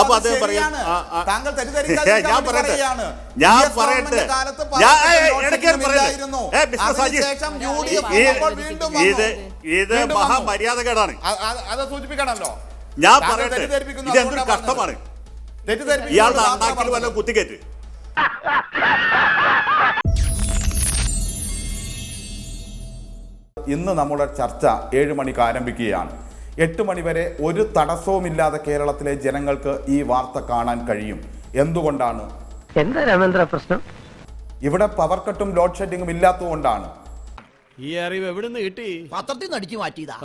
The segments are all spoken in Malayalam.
അപ്പൊ അദ്ദേഹം പറയും ഞാൻ പറയട്ടെ. ഞാൻ പറയട്ടെ. ഞാൻ ഇടയ്ക്ക് ഇത് ഇത് മഹാമര്യാദകേടാണ്. ഞാൻ പറയട്ടെ. ഇത് എന്തൊരു കഷ്ടമാണ്. ഇയാളുടെ അണ്ണാക്കിൽ വല്ല കുത്തിക്കേറ്റ് ഇന്ന് നമ്മുടെ ചർച്ച ഏഴ് മണിക്ക് ആരംഭിക്കുകയാണ്. എട്ട് മണിവരെ ഒരു തടസ്സവുമില്ലാതെ കേരളത്തിലെ ജനങ്ങൾക്ക് ഈ വാർത്ത കാണാൻ കഴിയും. എന്തുകൊണ്ടാണ്? എന്താ രാമേന്ദ്ര പ്രശ്നം? ഇവിടെ പവർ കട്ടും ലോഡ് ഷെഡിങ്ങും ഇല്ലാത്തതുകൊണ്ടാണ്. ഈ അറിവ് എവിടുന്ന് കിട്ടി? പത്രത്തിൽ നിന്ന് അടിച്ചു മാറ്റിയതാ.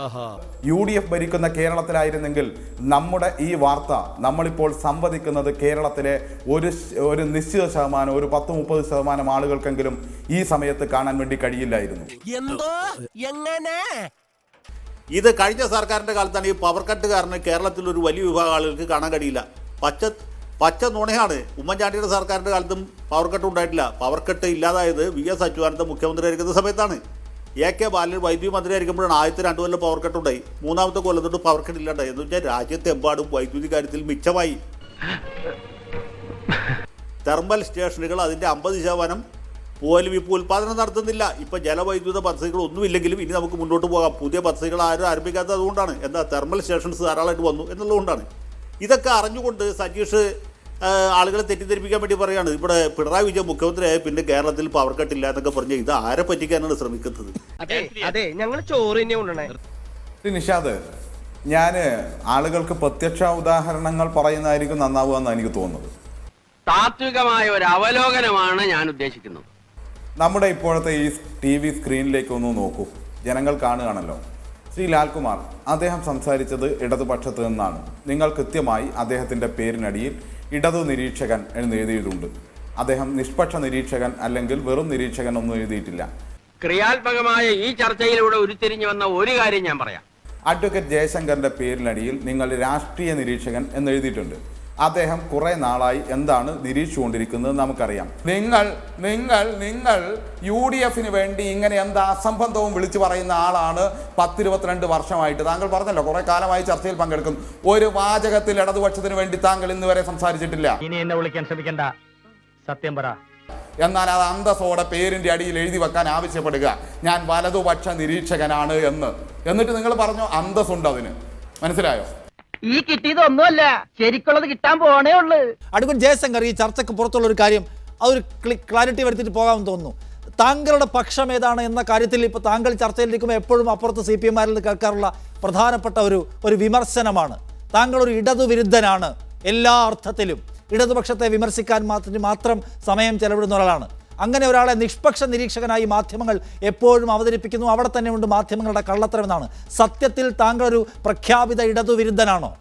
യു ഡി എഫ് ഭരിക്കുന്ന കേരളത്തിലായിരുന്നെങ്കിൽ നമ്മുടെ ഈ വാർത്ത നമ്മളിപ്പോൾ സംവദിക്കുന്നത് കേരളത്തിലെ ഒരു ഒരു നിശ്ചിത ശതമാനം ഒരു പത്ത് മുപ്പത് ശതമാനം ആളുകൾക്കെങ്കിലും ഈ സമയത്ത് കാണാൻ വേണ്ടി കഴിയില്ലായിരുന്നു. എന്തോ? എങ്ങനെ? ഇത് കഴിഞ്ഞ സർക്കാരിന്റെ കാലത്താണ് ഈ പവർ കട്ട് കാരണം കേരളത്തിൽ ഒരു വലിയ വിഭാഗം ആളുകൾക്ക് കാണാൻ കഴിയില്ല. പച്ച പച്ച നുണയാണ്. ഉമ്മൻചാണ്ടിയുടെ സർക്കാരിന്റെ കാലത്തും പവർ കട്ട് ഉണ്ടായിട്ടില്ല. പവർ കട്ട് ഇല്ലാതായത് വി എസ് അച്യുതാനന്ദ മുഖ്യമന്ത്രി ആയിരിക്കുന്ന സമയത്താണ്. എ കെ ബാലൻ വൈദ്യുതി മന്ത്രി ആയിരിക്കുമ്പോഴാണ് ആദ്യത്തെ രണ്ട് കൊല്ലം പവർ കട്ട് ഉണ്ടായി. മൂന്നാമത്തെ കൊല്ലം തൊട്ട് പവർ കട്ട് ഇല്ലാണ്ടായി. എന്ന് വെച്ചാൽ രാജ്യത്തെമ്പാടും വൈദ്യുതി കാര്യത്തിൽ മിച്ചമായി. തെർമൽ സ്റ്റേഷനുകൾ അതിന്റെ അമ്പത് ശതമാനം പോലും ഇപ്പോൾ ഉൽപ്പാദനം നടത്തുന്നില്ല. ഇപ്പം ജലവൈദ്യുത പദ്ധതികളൊന്നും ഇല്ലെങ്കിലും ഇനി നമുക്ക് മുന്നോട്ട് പോകാം. പുതിയ പദ്ധതികൾ ആരും ആരംഭിക്കാത്തത് അതുകൊണ്ടാണ്. എന്താ തെർമൽ സ്റ്റേഷൻസ് ധാരാളമായിട്ട് വന്നു എന്നുള്ളതുകൊണ്ടാണ്. ഇതൊക്കെ അറിഞ്ഞുകൊണ്ട് സജീഷ് ആളുകളെ തെറ്റിദ്ധരിപ്പിക്കാൻ വേണ്ടി പറയുകയാണ് ഇവിടെ പിണറായി വിജയൻ മുഖ്യമന്ത്രിയായ പിന്നെ കേരളത്തിൽ പവർ കട്ടില്ല എന്നൊക്കെ പറഞ്ഞ് ഇത് ആരെ പറ്റിക്കാനാണ് ശ്രമിക്കുന്നത്? അതെ ഞങ്ങൾ ചോറ് നിഷാദ് ഞാൻ ആളുകൾക്ക് പ്രത്യക്ഷ ഉദാഹരണങ്ങൾ പറയുന്നതായിരിക്കും നന്നാവുക എന്നാണ് എനിക്ക് തോന്നുന്നത്. താത്വികമായ ഒരു അവലോകനമാണ് ഞാൻ ഉദ്ദേശിക്കുന്നത്. നമ്മുടെ ഇപ്പോഴത്തെ ഈ ടി വി സ്ക്രീനിലേക്ക് ഒന്ന് നോക്കൂ. ജനങ്ങൾ കാണുകയാണല്ലോ. ശ്രീ ലാൽകുമാർ അദ്ദേഹം സംസാരിച്ചത് ഇടതുപക്ഷത്ത് നിന്നാണ്. നിങ്ങൾ കൃത്യമായി അദ്ദേഹത്തിന്റെ പേരിനടിയിൽ ഇടതു നിരീക്ഷകൻ എന്ന് എഴുതിയിട്ടുണ്ട്. അദ്ദേഹം നിഷ്പക്ഷ നിരീക്ഷകൻ അല്ലെങ്കിൽ വെറും നിരീക്ഷകൻ ഒന്നും എഴുതിയിട്ടില്ല. ക്രിയാത്മകമായ ഈ ചർച്ചയിലൂടെ ഉരുത്തിരിഞ്ഞു വന്ന ഒരു കാര്യം ഞാൻ പറയാം. അഡ്വക്കേറ്റ് ജയശങ്കറിന്റെ പേരിനടിയിൽ നിങ്ങൾ രാഷ്ട്രീയ നിരീക്ഷകൻ എന്ന് എഴുതിയിട്ടുണ്ട്. അദ്ദേഹം കുറേ നാളായി എന്താണ് നിരീക്ഷിച്ചുകൊണ്ടിരിക്കുന്നത് നമുക്കറിയാം. നിങ്ങൾ നിങ്ങൾ നിങ്ങൾ യു ഡി എഫിന് വേണ്ടി ഇങ്ങനെ എന്താ അസംബന്ധവും വിളിച്ചു പറയുന്ന ആളാണ് പത്തിരുപത്തിരണ്ട് വർഷമായിട്ട്. താങ്കൾ പറഞ്ഞല്ലോ കുറെ കാലമായി ചർച്ചയിൽ പങ്കെടുക്കും. ഒരു വാചകത്തിൽ ഇടതുപക്ഷത്തിന് വേണ്ടി താങ്കൾ ഇന്ന് വരെ സംസാരിച്ചിട്ടില്ല. ഇനി എന്നെ വിളിക്കാൻ ശ്രമിക്കണ്ട. സത്യം പറ. എന്നാൽ അത് അന്തസ്സോടെ പേരിന്റെ അടിയിൽ എഴുതി വെക്കാൻ ആവശ്യപ്പെടുക. ഞാൻ വലതുപക്ഷ നിരീക്ഷകനാണ് എന്ന്. എന്നിട്ട് നിങ്ങൾ പറഞ്ഞു അന്തസ്സുണ്ട് അതിന്. മനസ്സിലായോ? ഈ കിട്ടിയതൊന്നുമല്ല ശരിക്കുള്ളത് കിട്ടാൻ പോണേ ഉള്ളു. അടുക്കൻ ജയശങ്കർ ഈ ചർച്ചയ്ക്ക് പുറത്തുള്ള ഒരു കാര്യം അതൊരു ക്ലാരിറ്റി വരുത്തിട്ട് പോകാമെന്ന് തോന്നുന്നു. താങ്കളുടെ പക്ഷം ഏതാണ് എന്ന കാര്യത്തിൽ ഇപ്പോൾ താങ്കൾ ചർച്ചയിലിരിക്കുമ്പോൾ എപ്പോഴും അപ്പുറത്ത് സി പി എമ്മാരിൽ കേൾക്കാറുള്ള പ്രധാനപ്പെട്ട ഒരു ഒരു വിമർശനമാണ്. താങ്കൾ ഒരു ഇടതുവിരുദ്ധനാണ് എല്ലാ അർത്ഥത്തിലും. ഇടതുപക്ഷത്തെ വിമർശിക്കാൻ മാത്രം മാത്രം സമയം ചെലവിടുന്ന ഒരാളാണ്. അങ്ങനെ ഒരാളെ നിഷ്പക്ഷ നിരീക്ഷകനായി മാധ്യമങ്ങൾ എപ്പോഴും അവതരിപ്പിക്കുന്നു. അവിടെ തന്നെ ഉണ്ട് മാധ്യമങ്ങളുടെ കള്ളത്തരമെന്നാണ്. സത്യത്തിൽ താങ്കൾ ഒരു പ്രഖ്യാപിത ഇടതുവിരുദ്ധനാണോ?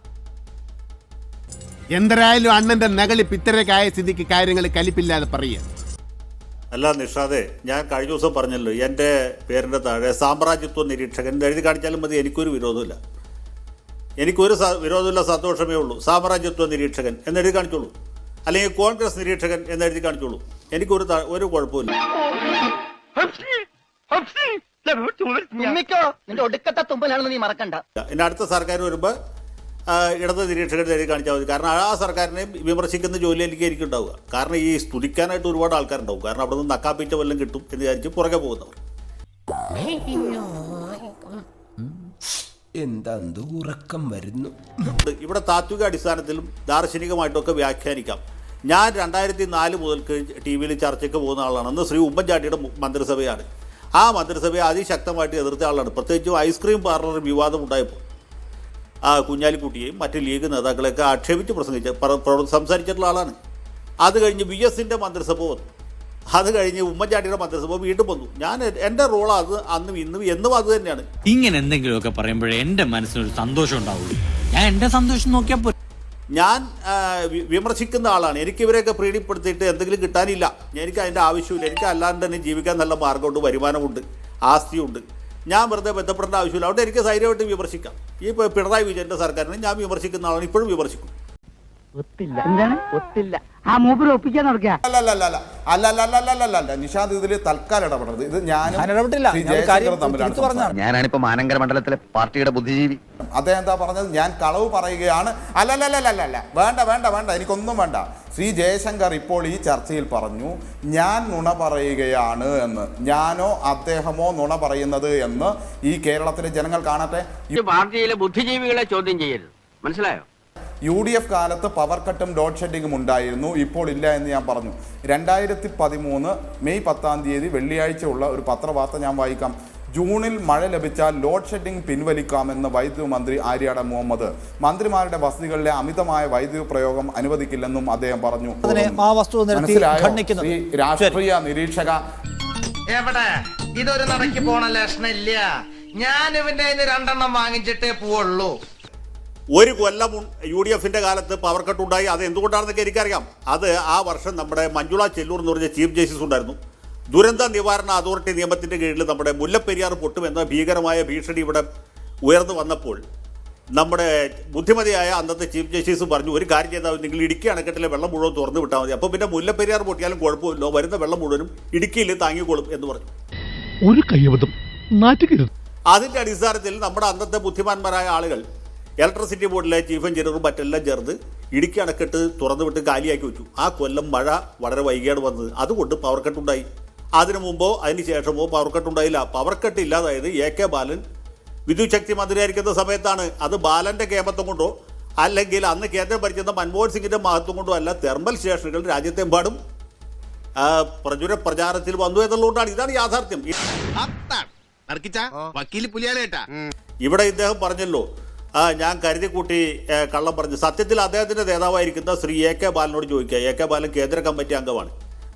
എന്തരായാലും അണ്ണന്റെ നകളി പിത്തരക്കായ സ്ഥിതിക്ക് കാര്യങ്ങൾ കലിപ്പില്ലാതെ പറയുക. അല്ല നിഷാദെ ഞാൻ കഴിഞ്ഞ ദിവസം പറഞ്ഞല്ലോ എന്റെ പേരിന്റെ താഴെ സാമ്രാജ്യത്വ നിരീക്ഷകൻ എന്ന് എഴുതി കാണിച്ചാലും മതി എനിക്കൊരു വിരോധമില്ല. എനിക്കൊരു സ- വിരോധമില്ല സന്തോഷമേ ഉള്ളൂ. സാമ്രാജ്യത്വ നിരീക്ഷകൻ എന്നെഴുതി കാണിച്ചോളൂ. അല്ലെങ്കിൽ കോൺഗ്രസ് നിരീക്ഷകൻ എന്നെഴുതി കാണിച്ചോളൂ. എനിക്കൊരു ഒരു കുഴപ്പമില്ല ഒടുക്കത്തെ തുമ്പലാണെന്ന് നീ മറക്കണ്ട. ഇനി അടുത്ത സർക്കാർ വരുമ്പോൾ ഇടത് നിരീക്ഷകൻ എഴുതി കാണിച്ചാൽ മതി. കാരണം ആ സർക്കാരിനെ വിമർശിക്കുന്ന ജോലി എനിക്ക് എനിക്ക് ഉണ്ടാവുക കാരണം ഈ സ്തുതിക്കാനായിട്ട് ഒരുപാട് ആൾക്കാരുണ്ടാവും. കാരണം അവിടെ നിന്ന് നക്കാപ്പിച്ച വല്ലതും കിട്ടും എന്ന് വിചാരിച്ച് പുറകെ പോകുന്നവർ. എന്താ ഉറക്കം വരുന്നു. ഇവിടെ താത്വിക അടിസ്ഥാനത്തിലും ദാർശനികമായിട്ടൊക്കെ വ്യാഖ്യാനിക്കാം. ഞാൻ രണ്ടായിരത്തി നാല് മുതൽക്ക് ടി വിയിൽ ചർച്ചയ്ക്ക് പോകുന്ന ആളാണ്. അന്ന് ശ്രീ ഉമ്മൻചാണ്ടിയുടെ മന്ത്രിസഭയാണ്. ആ മന്ത്രിസഭയെ അതിശക്തമായിട്ട് എതിർത്ത ആളാണ്. പ്രത്യേകിച്ചും ഐസ്ക്രീം പാർലർ വിവാദം ഉണ്ടായപ്പോൾ. ആ കുഞ്ഞാലിക്കുട്ടിയെയും മറ്റ് ലീഗ് നേതാക്കളെയൊക്കെ ആക്ഷേപിച്ച് പ്രസംഗിച്ച പ്ര- പ്ര- സംസാരിച്ചിട്ടുള്ള ആളാണ്. അത് കഴിഞ്ഞ് വി എസിന്റെ മന്ത്രിസഭ വന്നു. അത് കഴിഞ്ഞ് ഉമ്മൻചാണ്ടിയുടെ മന്ത്രിസഭ വീണ്ടും വന്നു. ഞാൻ എന്റെ റോൾ അത് അന്നും ഇന്നും എന്നും അത് തന്നെയാണ്. ഇങ്ങനെ എന്തെങ്കിലുമൊക്കെ പറയുമ്പോഴേ എന്റെ മനസ്സിനൊരു സന്തോഷം ഉണ്ടാവുള്ളൂ. ഞാൻ എന്റെ സന്തോഷം നോക്കിയാൽ പോരെ. ഞാൻ വിമർശിക്കുന്ന ആളാണ്. എനിക്ക് ഇവരെയൊക്കെ പ്രീണിപ്പെടുത്തിയിട്ട് എന്തെങ്കിലും കിട്ടാനില്ല. എനിക്ക് അതിന്റെ ആവശ്യമില്ല. എനിക്ക് അല്ലാണ്ട് തന്നെ ജീവിക്കാൻ നല്ല മാർഗമുണ്ട് വരുമാനമുണ്ട് ആസ്തിയുണ്ട്. ഞാൻ വെറുതെ ബന്ധപ്പെടേണ്ട ആവശ്യമില്ല. അവിടെ എനിക്ക് ധൈര്യമായിട്ട് വിമർശിക്കാം. ഈ പിണറായി വിജയന്റെ സർക്കാരിനെ ഞാൻ വിമർശിക്കുന്ന ആളാണ്. ഇപ്പോഴും വിമർശിക്കും. ഒത്തില്ല. എന്താണ്? ഒത്തില്ല. ആ മൂപ്പര് ഒപ്പിക്കാൻ നടക്കുക നിഷാദ് ഇതിൽ തൽക്കാലം ഇടപെടരുത്. ഇത് ഞാനും ഞാൻ ഇടപെട്ടില്ല. ശ്രീ ഞാൻ ഒരു കാര്യം ജയശങ്കറും തമ്മിലാണ് തിരിച്ചു പറഞ്ഞതാണ്. ഞാനാണിപ്പോ മാനങ്കര മണ്ഡലത്തിലെ പാർട്ടിയുടെ ബുദ്ധിജീവി. അദ്ദേഹം എന്താ പറഞ്ഞത്? ഞാൻ കളവ് പറയുകയാണ്. അല്ലല്ലല്ലല്ല വേണ്ട വേണ്ട വേണ്ട. എനിക്കൊന്നും വേണ്ട. ശ്രീ ജയശങ്കർ ഇപ്പോൾ ഈ ചർച്ചയിൽ പറഞ്ഞു ഞാൻ നുണ പറയുകയാണ് എന്ന്. ഞാനോ അദ്ദേഹമോ നുണ പറയുന്നത് എന്ന് ഈ കേരളത്തിലെ ജനങ്ങൾ കാണട്ടെ? ഈ പാർട്ടിയിലെ ബുദ്ധിജീവികളെ ചോദ്യം ചെയ്യരുത്. മനസ്സിലായോ? യു ഡി എഫ് കാലത്ത് പവർ കട്ടും ലോഡ് ഷെഡിങ്ങും ഉണ്ടായിരുന്നു. ഇപ്പോൾ ഇല്ല എന്ന് ഞാൻ പറഞ്ഞു. രണ്ടായിരത്തി പതിമൂന്ന് മെയ് പത്താം തീയതി വെള്ളിയാഴ്ച ഉള്ള ഒരു പത്രവാർത്ത ഞാൻ വായിക്കാം. ജൂണിൽ മഴ ലഭിച്ചാൽ ലോഡ് ഷെഡിംഗ് പിൻവലിക്കാമെന്ന് വൈദ്യുതി മന്ത്രി ആര്യാട മുഹമ്മദ്. മന്ത്രിമാരുടെ വസതികളിലെ അമിതമായ വൈദ്യുതി പ്രയോഗം അനുവദിക്കില്ലെന്നും അദ്ദേഹം പറഞ്ഞു. രാഷ്ട്രീയ നിരീക്ഷക എവിടെ? ഇതൊരു നടക്കി പോണ ലക്ഷണില്ല ഞാൻ ഇവന്റെ രണ്ടെണ്ണം വാങ്ങിച്ചിട്ടേ പോവുള്ളൂ. ഒരു കൊല്ലം യു ഡി എഫിന്റെ കാലത്ത് പവർ കട്ട് ഉണ്ടായി. അത് എന്തുകൊണ്ടാണെന്നൊക്കെ എനിക്കറിയാം. അത് ആ വർഷം നമ്മുടെ മഞ്ജുള ചെല്ലൂർ എന്ന് പറഞ്ഞ ചീഫ് ജസ്റ്റിസ് ഉണ്ടായിരുന്നു. ദുരന്ത നിവാരണ അതോറിറ്റി നിയമത്തിന്റെ കീഴിൽ നമ്മുടെ മുല്ലപ്പെരിയാർ പൊട്ടുമെന്ന ഭീകരമായ ഭീഷണി ഇവിടെ ഉയർന്നു വന്നപ്പോൾ നമ്മുടെ ബുദ്ധിമതിയായ അന്നത്തെ ചീഫ് ജസ്റ്റിസ് പറഞ്ഞു ഒരു കാര്യം ചെയ്താൽ നിങ്ങൾ ഇടുക്കി അണക്കെട്ടിലെ വെള്ളം മുഴുവൻ തുറന്നു വിട്ടാൽ മതി. അപ്പോൾ പിന്നെ മുല്ലപ്പെരിയാർ പൊട്ടിയാലും കുഴപ്പമില്ല. വരുന്ന വെള്ളം മുഴുവനും ഇടുക്കിയിൽ താങ്ങിക്കോളും എന്ന് പറഞ്ഞു. ഒരു കൈവതം അതിന്റെ അടിസ്ഥാനത്തിൽ നമ്മുടെ അന്നത്തെ ബുദ്ധിമാന്മാരായ ആളുകൾ ഇലക്ട്രിസിറ്റി ബോർഡിലെ ചീഫ് എഞ്ചിനീയറും മറ്റെല്ലാം ചേർന്ന് ഇടുക്കി അണക്കെട്ട് തുറന്നു വിട്ട് കാലിയാക്കി വെച്ചു. ആ കൊല്ലം മഴ വളരെ വൈകിയാണ് വന്നത്. അതുകൊണ്ട് പവർ കട്ട് ഉണ്ടായി. അതിനു മുമ്പോ അതിന് ശേഷമോ പവർ കട്ട് ഉണ്ടായില്ല. പവർ കട്ട് ഇല്ലാതായത് എ കെ ബാലൻ. വിദ്യുത് ശക്തി മന്ത്രിയായിരിക്കുന്ന സമയത്താണ്. അത് ബാലന്റെ കേമത്വം കൊണ്ടോ അല്ലെങ്കിൽ അന്ന് കേന്ദ്രം ഭരിച്ചിരുന്ന മൻമോഹൻ സിംഗിന്റെ മഹത്വം കൊണ്ടോ അല്ല തെർമൽ സ്റ്റേഷനുകൾ രാജ്യത്തെമ്പാടും ആ, പ്രചുര പ്രചാരത്തിൽ വന്നു എന്നുള്ളതുകൊണ്ടാണ്. ഇതാണ് യാഥാർത്ഥ്യം. ഇവിടെ ഇദ്ദേഹം പറഞ്ഞല്ലോ ഞാൻ കരുതിക്കൂട്ടി കൂട്ടി കള്ളം പറഞ്ഞു. സത്യത്തിൽ അദ്ദേഹത്തിന്റെ നേതാവായിരിക്കുന്ന ശ്രീ എ കെ ബാലനോട് ചോദിക്കുക. എ കെ ബാലൻ കേന്ദ്ര കമ്മിറ്റി അംഗമാണ്.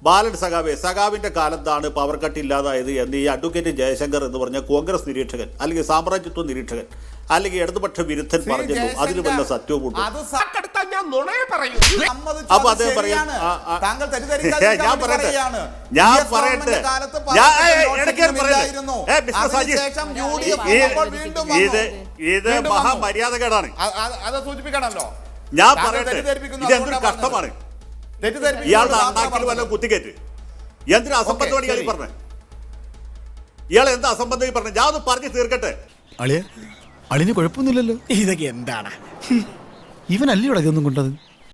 ബാലൻ സഖാവെ സഖാവിന്റെ കാലത്താണ് പവർ കട്ട് ഇല്ലാതായത് എന്ന് ഈ അഡ്വക്കേറ്റ് ജയശങ്കർ എന്ന് പറഞ്ഞ കോൺഗ്രസ് നിരീക്ഷകൻ അല്ലെങ്കിൽ സാമ്രാജ്യത്വ നിരീക്ഷകൻ അല്ലെങ്കിൽ ഇടതുപക്ഷ വിരുദ്ധൻ പറഞ്ഞു പറഞ്ഞല്ലോ. അതിൽ വല്ല സത്യവും ഞാൻ നുണയെ പറയൂ സമ്മതിച്ചു, അപ്പൊ അത് അദ്ദേഹം പറയും ആ, ആ. താങ്കൾ തെറ്റിദ്ധരിക്കാതിരിക്കാൻ ഞാൻ വേണ്ടി പറയട്ടെ പറയുകയാണ്. ഞാൻ പറയട്ടെ ഗവൺമെന്റ് കാലത്ത് ഞാൻ പവർ ഏയ്, കട്ട് ഇടയ്ക്ക് ലോഡ് പറയല്ലേ ഇല്ലായിരുന്നു. ഏ, മിസ്റ്റർ സജീഷ് അതിനുശേഷം യു ഈ- വന്നപ്പോൾ വീണ്ടും വന്നു. ഇത് ഇത് വീണ്ടും വന്നു. മഹാമര്യാദകേടാണ് അ- അ- അത് സൂചിപ്പിക്കണമല്ലോ ഞാൻ താങ്കൾ പറയട്ടെ തെറ്റിദ്ധരിപ്പിക്കുന്നു, ഇത് എന്തൊരു അതുകൊണ്ടാ കഷ്ടമാണ് പറഞ്ഞത്. തെറ്റിദ്ധരിപ്പിക്കുന്നു ഇയാളുടെ മാത്രമാ അണ്ണാക്കിൽ വല്ല. കുത്തിക്കേറ്റ് എന്തിനാ അസംബന്ധമാണ് ഇയാൾ ശരി. പറഞ്ഞത് ഇയാൾ എന്താ അസംബന്ധം ഈ പറഞ്ഞത് ഞാൻ ഒന്ന് പറഞ്ഞു തീർക്കട്ടെ അളിയ അളിന് കുഴപ്പമൊന്നുമില്ലല്ലോ ഇതൊക്കെ എന്താണ് ഇവനല്ലേ ഇതൊന്നും കൊണ്ടത്?